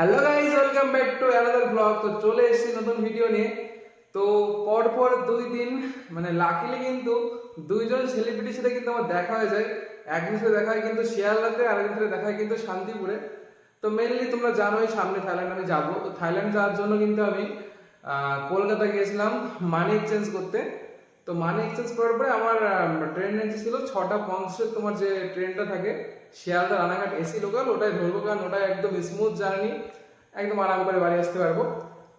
Hello guys welcome back to another blog তো চলে এসেছি নতুন ভিডিও নিয়ে। তো পর পর দুই দিন মানে লাকিলি কিন্তু দুইজন সেলিব্রিটির সাথে কিন্তু আমার দেখা হয়ে যায়। একদিন সাথে দেখা হয় কিন্তু শিয়ালদাতে, আর সাথে দেখা হয় কিন্তু শান্তিপুরে। তো মেনলি তোমরা জানোই সামনে থাইল্যান্ড আমি যাব। তো থাইল্যান্ড যাওয়ার জন্য কিন্তু আমি কলকাতা গিয়েছিলাম মানি এক্সচেঞ্জ করতে। তো মানি এক্সচেঞ্জ করার পরে আমার ট্রেন রেঞ্জ ছিল ছটা পঞ্চাশের তোমার যে ট্রেনটা থাকে, শিয়ালদা রানাঘাট এসি লোকাল ওটাই ধরবো, কারণ ওটা একদম স্মুথ জার্নি একদম আরাম করে বাড়ি আসতে পারব।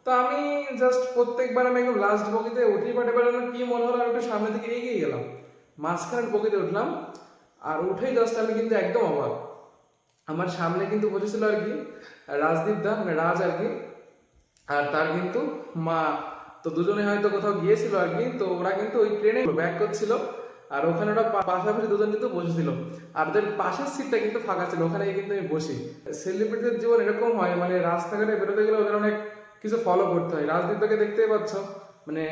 তো আমি জাস্ট প্রত্যেকবার আমি একদম লাস্ট বগিতে উঠি বাট এবার কি মনে হলো আমি একটু সামনের দিকে এগিয়ে গেলাম। মাঝখানের বগিতে উঠলাম, আর উঠেই জাস্ট আমি কিন্তু একদম অবাক। আমার সামনে কিন্তু বসেছিল আর কি রাজদীপ দা মানে রাজ আর কি, আর তার কিন্তু মা তো দুজনে হয়তো কোথাও গিয়েছিল আর কি, তো ওরা কিন্তু ওই ট্রেনে ব্যাক করছিল আর ওখানে ওরা পাশাপাশি দুজন কিন্তু বসেছিল। আর ওদের পাশের সিটটা কিন্তু ফাঁকা ছিল, ওখানে কিন্তু আমি বসি। সেলিব্রিটিদের জীবন এরকম হয় মানে রাস্তাঘাটে বেরোতে গেলে ওদের অনেক কিছু ফলো করতে হয়। রাজদীপটাকে দেখতেই পাচ্ছ মানে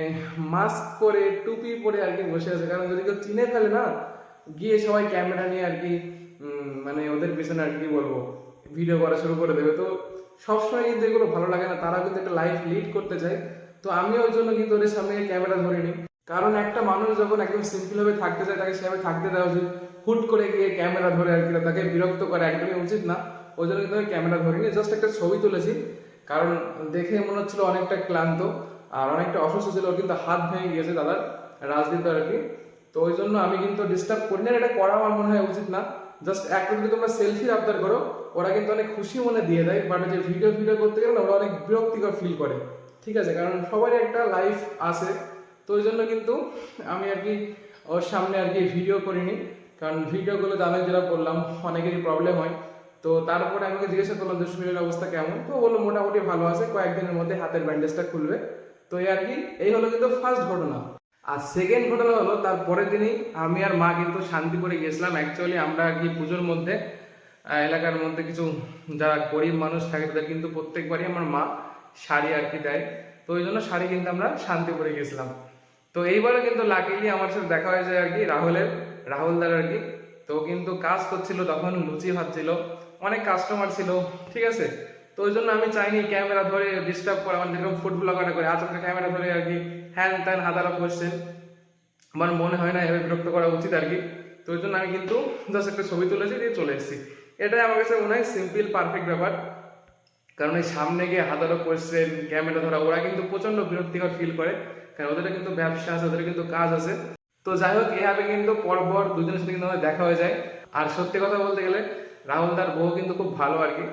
মাস্ক পরে, টুপি পরে আর কি বসে আছে। কারণ যদি কেউ চিনে ফেলে না, গিয়ে সবাই ক্যামেরা নিয়ে আর কি মানে ওদের পিছনে আর কি বলব ভিডিও করা শুরু করে দেবে। তো সবসময় কিন্তু এগুলো ভালো লাগে না। তারা কিন্তু একটা লাইফ লিড করতে চায়। তো আমি ওই জন্য কিন্তু ওদের সামনে ক্যামেরা ধরিনি। কারণ একটা মানুষ যখন একদম সিম্পল ভাবে থাকতে চায়, তাকে সেভাবে থাকতে দেওয়া উচিত। হুট করে গিয়ে ক্যামেরা ধরে আর কি, তাকে বিরক্ত করা একদমই উচিত না। ওই জন্য কিন্তু আমি ক্যামেরা ধরিনি জাস্ট একটা ছবি তুলেছি। কারণ দেখে মনে হচ্ছিল অনেকটা ক্লান্ত আর অনেকটা অসুস্থ ছিল কিন্তু হাত ভেঙে গিয়েছে দাদার রাজদীপ আর কি। তো ওই জন্য আমি কিন্তু ডিস্টার্ব করি না এটা করা আমার মনে হয় উচিত না। জাস্ট একটা যদি তোমরা সেলফি আবদার করো, ওরা কিন্তু অনেক খুশি মনে দিয়ে দেয়। বাট যে ভিডিও ভিডিও করতে গেলে ওরা অনেক বিরক্তিকর ফিল করে। ঠিক আছে, কারণ সবারই একটা লাইফ আছে। তো ওই জন্য কিন্তু আমি আর কি ওর সামনে আর কি ভিডিও করিনি। কারণ ভিডিওগুলো আমি যেটা বললাম, অনেকেরই প্রবলেম হয়। তো তারপরে আমাকে জিজ্ঞাসা করলাম যে অবস্থা কেমন? তো বলল, মোটামুটি ভালো আছে, কয়েকদিনের মধ্যে হাতের ব্যান্ডেজটা খুলবে। তো এই আর কি, এই হলো কিন্তু ফার্স্ট ঘটনা। আর সেকেন্ড ঘটনা হলো, তার পরের দিনই আমি আর মা কিন্তু শান্তিপুরে গিয়েছিলাম। অ্যাকচুয়ালি আমরা আর কি পুজোর মধ্যে এলাকার মধ্যে কিছু যারা গরিব মানুষ থাকে, তাদের কিন্তু প্রত্যেকবারই আমার মা শাড়ি আর কি দেয়। তো ওই জন্য শাড়ি কিন্তু আমরা শান্তিপুরে গেছিলাম। তো এইবারে কিন্তু লাকিলি আমার সাথে দেখা হয়ে যায় আর কি রাহুলের, রাহুল দার আর কি। তো কিন্তু কাজ করছিল, তখন লুচি ভাজছিল, অনেক কাস্টমার ছিল, ঠিক আছে? তো ওই জন্য আমি চাইনি ক্যামেরা ধরে ডিস্টার্ব করে আমার যেরকম ফুড ব্লগারটা করে আজকে ক্যামেরা ধরে আর কি হ্যান ত্যান হাজারো কোয়েশ্চেন আমার মনে হয় না এভাবে বিরক্ত করা উচিত আর কি। তো ওই জন্য আমি কিন্তু জাস্ট একটা ছবি তুলেছি, দিয়ে চলে এসেছি। এটাই আমার কাছে মনে হয় সিম্পল পারফেক্ট ব্যাপার। কারণ এই সামনে গিয়ে হাজারো কোয়েশ্চেন ক্যামেরা ধরা, ওরা কিন্তু প্রচণ্ড বিরক্তিকর ফিল করে। কারণ ওদের কিন্তু ব্যবসা আছে, ওদের কিন্তু কাজ আছে। তো যাই হোক এভাবে কিন্তু পরপর দুজনের সাথে কিন্তু আমাদের দেখা হয়ে যায়। আর সত্যি কথা বলতে গেলে, রাহুল তার বউ কিন্তু খুব ভালো আর কি।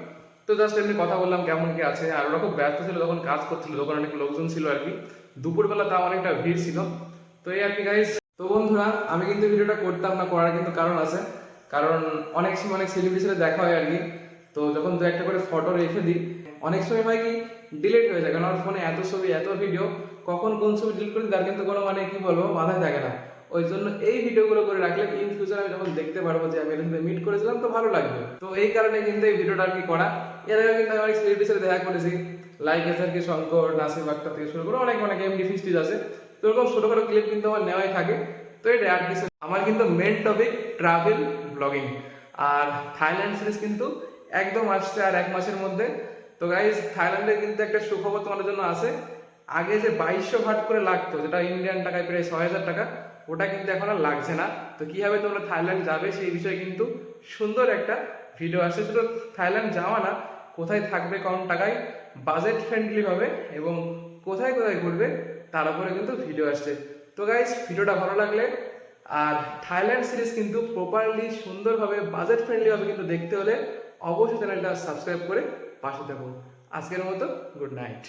তো জাস্ট এমনি কথা বললাম, কেমন কি আছে। আর ওরা খুব ব্যস্ত ছিল তখন কাজ করছিল তখন অনেক লোকজন ছিল আর কি। দুপুরবেলা তাও অনেকটা ভিড় ছিল। তো এই আর কি গাইস তো বন্ধুরা, আমি কিন্তু ভিডিওটা করতাম না, করার কিন্তু কারণ আছে। কারণ অনেক সময় অনেক সেলিব্রিটির দেখা হয় আর কি। তো যখন দু একটা করে ফটো রেখে দিই, অনেক সময় হয় কি ডিলিট হয়ে যায়। কারণ আমার ফোনে এত ছবি, এত ভিডিও কখন কোন ছবি ডিলিট করি, তার কিন্তু কোনো মানে কি বলব, মাথায় থাকে না। ওই জন্য এই ভিডিওগুলো করে রাখলে ইন ফিউচার আমি যখন দেখতে পারব যে আমি এখানে মিট করেছিলাম, তো ভালো লাগবে। তো এই কারণে কিন্তু এই ভিডিওটা আর কি করা। এর আগে কিন্তু আমি অনেক সেলিব্রিটির সাথে দেখা করেছি। লাইক এসার কি, শঙ্কর নাসিম আক্তার থেকে শুরু করে অনেক অনেক এমডি ফিস্টিজ আছে। তো এরকম ছোটখাটো ক্লিপ কিন্তু আমার নেওয়াই থাকে। তো এটা আর কিছু আমার কিন্তু মেন টপিক ট্রাভেল ব্লগিং আর থাইল্যান্ড সিরিজ কিন্তু একদম আসছে আর এক মাসের মধ্যে। তো গাইজ থাইল্যান্ডে কিন্তু একটা সুখবর তোমাদের জন্য আছে। আগে যে বাইশশো ভাট করে লাগতো, যেটা ইন্ডিয়ান টাকায় প্রায় ছয় হাজার টাকা, ওটা কিন্তু এখন আর লাগছে না। তো কীভাবে তোমরা থাইল্যান্ড যাবে সেই বিষয়ে কিন্তু সুন্দর একটা ভিডিও আসছে। শুধু থাইল্যান্ড যাওয়া না, কোথায় থাকবে কম টাকায় বাজেট ফ্রেন্ডলি ভাবে এবং কোথায় কোথায় ঘুরবে, তার উপরে কিন্তু ভিডিও আসছে। তো গাইজ ভিডিওটা ভালো লাগলে, আর থাইল্যান্ড সিরিজ কিন্তু প্রপারলি সুন্দরভাবে বাজেট ফ্রেন্ডলি ভাবে কিন্তু দেখতে হলে অবশ্যই চ্যানেলটা সাবস্ক্রাইব করে পাশে থাকুন। আজকের মতো গুড নাইট